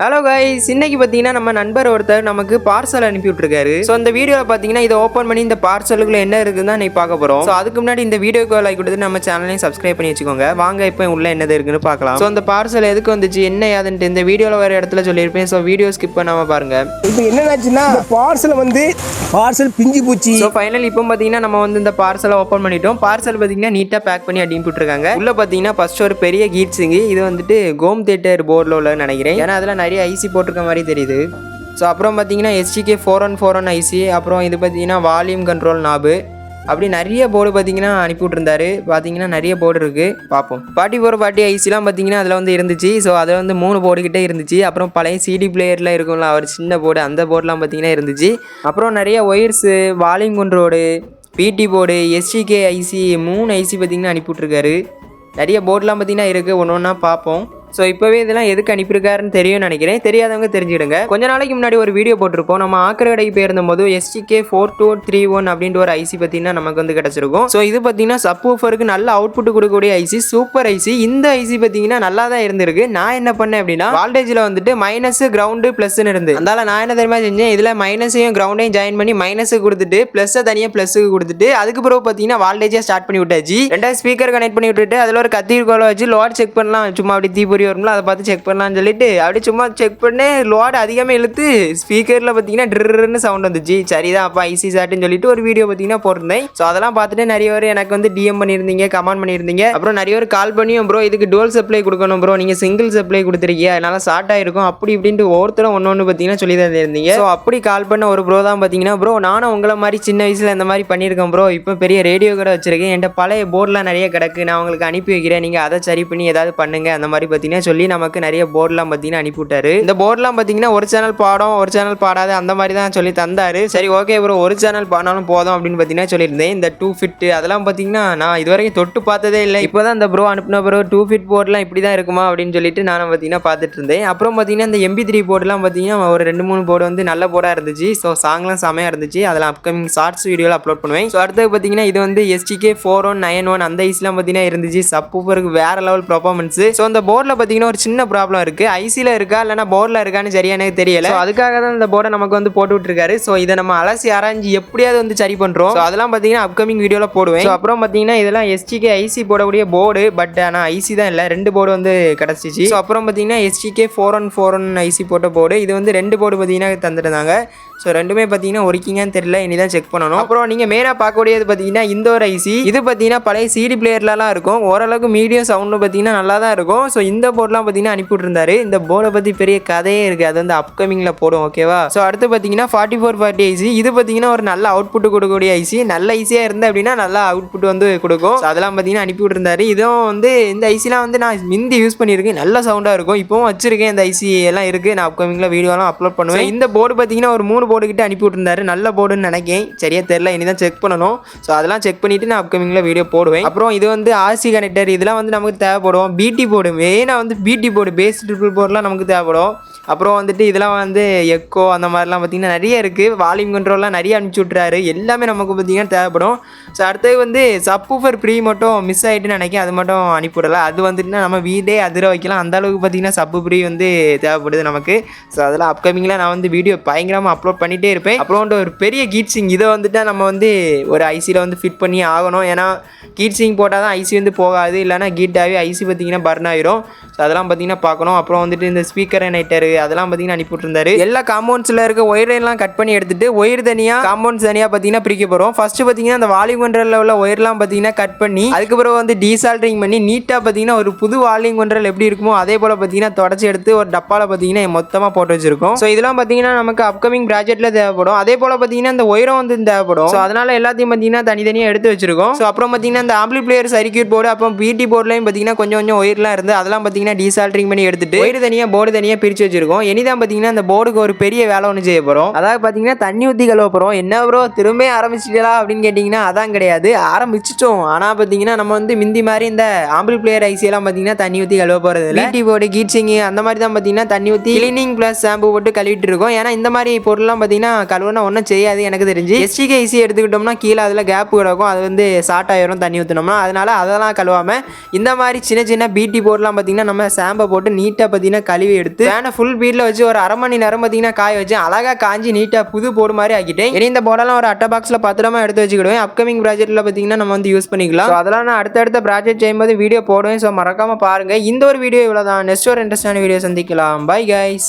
Hello guys இன்னைக்கு பார்த்தீங்கன்னா நம்ம நண்பர் ஒருத்தர் நமக்கு பார்சல் அனுப்பி விட்டுருக்காரு. ஸோ அந்த வீடியோவில் பார்த்தீங்கன்னா இதை ஓப்பன் பண்ணி இந்த பார்சலுக்குள்ள என்ன இருக்குன்னு தான் நீ பார்க்க போகிறோம் ஸோ அதுக்கு முன்னாடி இந்த வீடியோக்கு லைக் கொடுத்து நம்ம சேனலையும் சப்ஸ்கிரைப் பண்ணி வச்சுக்கோங்க. வாங்க இப்போ உள்ள என்னது இருக்குன்னு பார்க்கலாம். ஸோ அந்த பார்சல் எதுக்கு வந்துச்சு என்ன ஏதுன்ட்டு இந்த வீடியோவில் வர இடத்துல சொல்லியிருப்பேன். ஸோ வீடியோ ஸ்கிப் பண்ணாமல் பாருங்க. இப்போ என்னன்னாச்சுன்னா பார்சல் வந்து பார்சல் பிஞ்சு போச்சு. ஸோ ஃபைனல் இப்போ பார்த்தீங்கன்னா நம்ம வந்து இந்த பார்சலை ஓப்பன் பண்ணிட்டோம். பார்சல் பார்த்தீங்கன்னா நீட்டாக பேக் பண்ணி அடியும் போட்டுருக்காங்க. உள்ள பார்த்தீங்கன்னா ஃபர்ஸ்ட் ஒரு பெரிய கீட்ஸுங்க இது வந்துட்டு கோம் தேட்டர் போர்டில் உள்ள நினைக்கிறேன். ஏன்னா அதில் நிறைய ஐசி போட்டிருக்க மாதிரி தெரியுது. ஸோ அப்புறம் பார்த்தீங்கன்னா STK four one four one IC அப்புறம் இது பார்த்தீங்கன்னா வால்யூம் கண்ட்ரோல் நாபு அப்படி நிறைய போர்டு பார்த்தீங்கன்னா அனுப்பி விட்ருந்தாரு பார்த்தீங்கன்னா நிறைய போர்டு இருக்குது பார்ப்போம் பாட்டி ஃபோர் பாட்டி ஐசிலாம் பார்த்தீங்கன்னா அதில் வந்து இருந்துச்சு. ஸோ அதில் வந்து மூணு போர்டு கிட்டே இருந்துச்சு. அப்புறம் பழைய சிடி பிளேயரில் இருக்கும்ல அவர் சின்ன போர்டு அந்த போர்டெலாம் பார்த்தீங்கன்னா இருந்துச்சு. அப்புறம் நிறைய ஒயர்ஸு வால்யூம் கண்ட்ரோடு பிடி போர்டு எஸ்டிகே ஐசி மூணு ஐசி பார்த்தீங்கன்னா அனுப்பி விட்ருக்காரு நிறைய போர்டெலாம் பார்த்தீங்கன்னா இருக்குது ஒன்று ஒன்றா பார்ப்போம் ஸோ இப்போவே இதெல்லாம் எதுக்கு அனுப்பியிருக்காருன்னு தெரியும்னு நினைக்கிறேன். தெரியாதவங்க தெரிஞ்சுடுங்க கொஞ்ச நாளைக்கு முன்னாடி ஒரு வீடியோ போட்டிருப்போம். நம்ம ஆக்கிர கடைக்கு போயிருந்தபோது STK four two three one அப்படின்ற ஒரு ஐசி பார்த்தீங்கன்னா நமக்கு வந்து கிடச்சிருக்கும். ஸோ இது பார்த்தீங்கன்னா சப் ஊஃபருக்கு நல்ல அவுட்புட் கொடுக்கக்கூடிய ஐசி சூப்பர் ஐசி இந்த ஐசி பார்த்தீங்கன்னா நல்லா தான் இருந்திருக்கு. நான் என்ன பண்ணேன் அப்படின்னா வால்டேஜில் வந்துட்டு மைனஸ் கிரவுண்டு ப்ளஸ்ன்னு இருந்து. அதனால நான் என்ன தெரியுமா செஞ்சேன்? இதில் மைனஸையும் கிரவுண்டையும் ஜாயின் பண்ணி மைனஸுக்கு கொடுத்துட்டு ப்ளஸ்ஸை தனியாக ப்ளஸ்ஸுக்கு கொடுத்துட்டு அதுக்கு பிறகு பார்த்தீங்கன்னா வால்டேஜாக ஸ்டார்ட் பண்ணி விட்டாச்சு. ரெண்டாவது ஸ்பீக்கர் கனெக்ட் பண்ணி விட்டுட்டு அதில் ஒரு கத்திரிக்கோலை வச்சு லோட் செக் பண்ணலாம். சும்மா அப்படி வரும்ல அதை பார்த்து செக் பண்ணலாம்னு சொல்லிட்டு அப்படியே சும்மா செக் பண்ணி லோடு அதிகமாக இழுத்து ஸ்பீக்கரில் பார்த்தீங்கன்னா ட்ருன்னு சவுண்ட் வந்துச்சு. சரிதான் அப்போ ஐசி சாட்டுன்னு சொல்லிட்டு ஒரு வீடியோ பார்த்தீங்கன்னா போட்டிருந்தேன். ஸோ அதெல்லாம் பார்த்துட்டு நிறைய பேர் எனக்கு வந்து டிஎம் பண்ணியிருந்தீங்க கமெண்ட் பண்ணியிருந்தீங்க. அப்புறம் நிறைய பேர் கால் பண்ணியும் ப்ரோ இதுக்கு டோல் சப்ளை கொடுக்கணும் ப்ரோ நீங்கள் சிங்கிள் சப்ளை கொடுத்துருக்கீங்க அதனால ஷார்ட் ஆயிருக்கும். அப்படி இப்படின்ட்டு ஒவ்வொருத்தரும் ஒன்று ஒன்று பார்த்தீங்கன்னா சொல்லி தந்திருந்தீங்க. ஸோ அப்படி கால் பண்ண ஒரு ப்ரோ தான் பார்த்தீங்கன்னா ப்ரோ நானும் உங்களை மாதிரி சின்ன வயசில் இந்த மாதிரி பண்ணியிருக்கேன் ப்ரோ இப்போ பெரிய ரேடியோ கூட வச்சிருக்கேன். என்கிட்ட பழைய போர்டெலாம் நிறைய கிடக்கு. நான் உங்களுக்கு அனுப்பி வைக்கிறேன். நீங்கள் அதை சரி பண்ணி ஏதாவது பண்ணுங்க. அந்த மாதிரி பார்த்தீங்கன்னா சொல்லி நமக்கு நிறைய போர்டெலாம் பார்த்தீங்கன்னா அனுப்பிவிட்டாரு. இந்த போர்டெலாம் பார்த்தீங்கன்னா ஒரு சேனல் பாடம் ஒரு சேனல் பாடாது அந்த மாதிரி தான் சொல்லி தந்தாரு. சரி ஓகே ப்ரோ ஒரு சேனல் பாடினாலும் போதும் அப்படின்னு பார்த்தீங்கன்னா சொல்லியிருந்தேன். இந்த டூ ஃபிட் அதெல்லாம் பார்த்தீங்கன்னா நான் இது வரைக்கும் தொட்டு பார்த்ததே இல்லை. இப்போ தான் இந்த ப்ரோ அனுப்பின ப்ரோ டூ ஃபிட் போர்டெலாம் இப்படி தான் இருக்குமா அப்படின்னு சொல்லிட்டு நானும் பார்த்தீங்கன்னா பார்த்துட்டு இருந்தேன். அப்புறம் பார்த்தீங்கன்னா இந்த எம்பி த்ரீ போர்டெலாம் பார்த்தீங்கன்னா ஒரு ரெண்டு மூணு போர்டு வந்து நல்ல போர்டாக இருந்துச்சு. ஸோ சாங்லாம் செமையாக இருந்துச்சு. அதில் அப்கமிங் ஷார்ட்ஸ் வீடியோவில் அப்லோட் பண்ணுவேன். ஸோ அடுத்தது பார்த்தீங்கன்னா இது வந்து STK four one nine one அந்த ஐஸ்லாம் பார்த்தீங்கன்னா இருந்துச்சு. சப்பூப்பருக்கு வேற லெவல் பர்ஃபார்மன்ஸ் ஸோ அந்த போர்டில் பார்த்தீங்கன்னா ஒரு சின்ன ப்ராப்ளம் இருக்குது ஐசியில் இருக்கா இல்லைனா போர்டில் இருக்கான்னு சரியா எனக்கு தெரியல. அதுக்காக தான் இந்த போர்டை நமக்கு வந்து போட்டு விட்டுருக்காரு. ஸோ இதை நம்ம அலசி ஆராய்ஞ்சு எப்படியாவது வந்து சரி பண்ணுறோம் ஸோ அதெல்லாம் பார்த்தீங்கன்னா அப்கமிங் வீடியோவில் போடுவேன். அப்புறம் பார்த்தீங்கன்னா இதெல்லாம் எஸ்டிகே ஐசி போடக்கூடிய போர்டு பட் ஆனால் ஐசி தான் இல்லை. ரெண்டு போர்டு வந்து கிடச்சிச்சு. ஸோ அப்புறம் பார்த்தீங்கன்னா STK four one four one IC போட்ட போர்டு இது வந்து ரெண்டு போர்டு பார்த்தீங்கன்னா தந்துருந்தாங்க. ஸோ ரெண்டுமே பார்த்தீங்கன்னா ஒர்க்கிங்கான்னு தெரியல. இனி தான் செக் பண்ணணும். அப்புறம் நீங்கள் மெயினாக பார்க்கக்கூடியது பார்த்தீங்கன்னா இந்த ஒரு ஐசி இது பார்த்தீங்கன்னா பழைய சிடி பிளேயர்லலாம் இருக்கும். ஓரளவுக்கு மீடியம் சவுண்டு பார்த்தீங்கன்னா நல்லா தான் இருக்கும். ஸோ இந்த போர்ட்லாம் பார்த்தீங்கன்னா அனுப்பி விட்டுருந்தாரு இந்த போர்டை பற்றி பெரிய கதையே இருக்குது அது வந்து அப்கமிங்கில் போடும் ஓகேவா ஸோ அடுத்து பார்த்தீங்கன்னா ஃபார்ட்டி ஃபோர் ஃபார்ட்டி ஐசி இது பார்த்தீங்கன்னா ஒரு நல்ல அவுட்புட் கொடுக்கக்கூடிய ஐசி நல்ல ஐசியாக இருந்து அப்படின்னா நல்லா அவுட்புட் வந்து கொடுக்கும். அதெல்லாம் பார்த்தீங்கன்னா அனுப்பி விட்டுருந்தாரு இதுவும் வந்து இந்த ஐசிலாம் வந்து நான் மிந்தி யூஸ் பண்ணியிருக்கேன். நல்ல சவுண்டாக இருக்கும். இப்போவும் வச்சிருக்கேன். இந்த ஐசி எல்லாம் இருக்குது நான் அப்கமிங்கில் வீடியோலாம் அப்லோட் பண்ணுவேன். இந்த போர்டு பார்த்தீங்கன்னா ஒரு மூணு போர்டு கிட்ட அனுப்பி விட்டுருந்தாரு நல்ல போர்டுன்னு நினைக்கேன். சரியா தெரில இனி தான் செக் பண்ணணும். ஸோ அதெல்லாம் செக் பண்ணிட்டு நான் அப்கமிங்கில் வீடியோ போடுவேன். அப்புறம் இது வந்து ஆர்சி கனெக்டர் இதெல்லாம் வந்து நமக்கு தேவைப்படும். பிடி போர்டு மெயினாக வந்து பிடி போர்டு பேஸ் ட்ரிபிள் போர்டெலாம் நமக்கு தேவைப்படும். அப்புறம் வந்துட்டு இதெல்லாம் வந்து எக்கோ அந்த மாதிரிலாம் பார்த்திங்கன்னா நிறைய இருக்குது வால்யூம் கண்ட்ரோல்லாம் நிறைய அனுப்பிச்சி விட்றாரு எல்லாமே நமக்கு பார்த்தீங்கன்னா தேவைப்படும். ஸோ அடுத்தது வந்து சப்பூஃபர் ப்ரீ மட்டும் மிஸ் ஆகிட்டுன்னு நினைக்கிறேன். அது மட்டும் அனுப்பிவிடலாம் அது வந்துட்டுனா நம்ம வீடே அதிர வைக்கலாம். அந்தளவுக்கு பார்த்திங்கன்னா பார்த்தீங்கன்னா சப்பு ப்ரீ வந்து தேவைப்படுது நமக்கு. ஸோ அதெல்லாம் அப்கமிங்கில் நான் வந்து வீடியோ பயங்கரமாக அப்லோட் பண்ணிகிட்டே இருப்பேன். அப்புறம் வந்து ஒரு பெரிய கீட்ஸிங் இதை வந்துட்டு நம்ம வந்து ஒரு ஐசியில் வந்து ஃபிட் பண்ணி ஆகணும். ஏன்னா கீட்ஸிங் போட்டால் தான் ஐசி வந்து போகாது. இல்லைனா கீட்டாகவே ஐசி பார்த்தீங்கன்னா பர்ன் ஆயிரும். ஸோ அதெல்லாம் பார்த்தீங்கன்னா பார்க்கணும். அப்புறம் வந்துட்டு இந்த ஸ்பீக்கர் நைட்டரு அதெல்லாம் பார்த்தீங்கன்னா அனுப்பி விட்டுருந்தாரு. எல்லா காம்பவுண்ட்ஸில் இருக்க ஒயரெல்லாம் கட் பண்ணி எடுத்துட்டு ஒயர் தனியாக காம்பவுண்ட்ஸ் தனியாக பார்த்தீங்கன்னா பிரிக்க போகிறோம் ஃபர்ஸ்ட் பார்த்தீங்கன்னா அந்த வால்யூம் கண்ட்ரோலில் உள்ள ஒயர்லாம் பார்த்தீங்கன்னா கட் பண்ணி அதுக்கப்புறம் வந்து டீசால்ட்ரிங் பண்ணி நீட்டாக பார்த்தீங்கன்னா ஒரு புது வால்யூம் கண்ட்ரோல் எப்படி இருக்குமோ அதே போல் பார்த்தீங்கன்னா தொடச்சி எடுத்து ஒரு டப்பாவில் பார்த்தீங்கன்னா மொத்தமாக போட்டு வச்சிருக்கோம். ஸோ இதெல்லாம் பார்த்தீங்கன்னா நமக்கு அப்கமிங் ப்ராஜெக்ட்டில் தேவைப்படும். அதே போல் பார்த்தீங்கன்னா இந்த ஒயரும் வந்து தேவைப்படும். ஸோ அதனால எல்லாத்தையும் பார்த்தீங்கன்னா தனித்தனியாக எடுத்து வச்சிருக்கோம். ஸோ அப்புறம் பார்த்தீங்கன்னா இந்த ஆம்பிளி பிளேயர் சர்க்கியூட் போர்டு அப்புறம் பிடி போர்ட்லையும் பார்த்தீங்கன்னா கொஞ்சம் கொஞ்சம் ஒயர்லாம் இருந்து அதெல்லாம் பார்த்தீங்கன்னா டீசால்ட்ரிங் பண்ணி எடுத்துட்டு ஒயர் தனியாக போர்டு தனியாக பிரித்து வச்சிருக்கோம். இனிதான் பார்த்தீங்கன்னா அந்த போர்டுக்கு ஒரு பெரிய வேலை ஒன்று செய்ய போகிறோம் அதாவது பார்த்தீங்கன்னா தண்ணி ஊற்றி கழுவ போகிறோம் என்ன ப்ரோ திரும்ப ஆரம்பிச்சிட்டா அப்படின்னு கேட்டிங்கன்னா அதான் கிடையாது. ஆரம்பிச்சிட்டோம். ஆனால் பார்த்தீங்கன்னா நம்ம வந்து மிந்தி மாதிரி இந்த ஆம்பிள் பிளேயர் ஐசியெல்லாம் பார்த்தீங்கன்னா தண்ணி ஊற்றி கழுவ போகிறது இல்லை. பிடி போர்டு கீட்சிங் அந்த மாதிரி தான் பார்த்தீங்கன்னா தண்ணி ஊற்றி கிளீனிங் ப்ளஸ் ஷாம்பு போட்டு கழுவிட்டு இருக்கோம். ஏன்னா இந்த மாதிரி பொருள்லாம் பார்த்தீங்கன்னா கழுவுனா ஒன்றும் செய்யாது எனக்கு தெரிஞ்சு. எஸ்டிகே ஐசி எடுத்துக்கிட்டோம்னா கீழே அதில் கேப் கிடக்கும். அது வந்து ஷார்ட் ஆயிரும் தண்ணி ஊற்றினோம்னா அதனால அதெல்லாம் கழுவாமல் இந்த மாதிரி சின்ன சின்ன பிடி போர்ட்லாம் பார்த்தீங்கன்னா நம்ம ஷாம்பை போட்டு நீட்டாக பார்த்தீங்கன்னா கழுவி எடுத்து ஃபேனை ஃபுல் பீரில் வச்சு ஒரு அரை மணி நேரம் பார்த்தீங்கன்னா காய வச்சு அழகா காஞ்சி நீட்டாக புது போடு மாதிரி ஆக்கிட்டேன். இனி இந்த போடெல்லாம் ஒரு அட்டை பாக்ஸில் பத்திரமா எடுத்து வச்சுக்கிடுவேன். அப்கமிங் ப்ராஜெக்ட்டில் பார்த்தீங்கன்னா நம்ம வந்து யூஸ் பண்ணிக்கலாம். அதெல்லாம் நான் அடுத்தடுத்த ப்ராஜெக்ட் செய்யும்போது வீடியோ போடுவேன். ஸோ மறக்காம பாருங்க. இந்த ஒரு வீடியோ இவ்வளோ தான் நெக்ஸ்ட் ஒரு இன்ட்ரெஸ்டான வீடியோ சந்திக்கலாம். Bye guys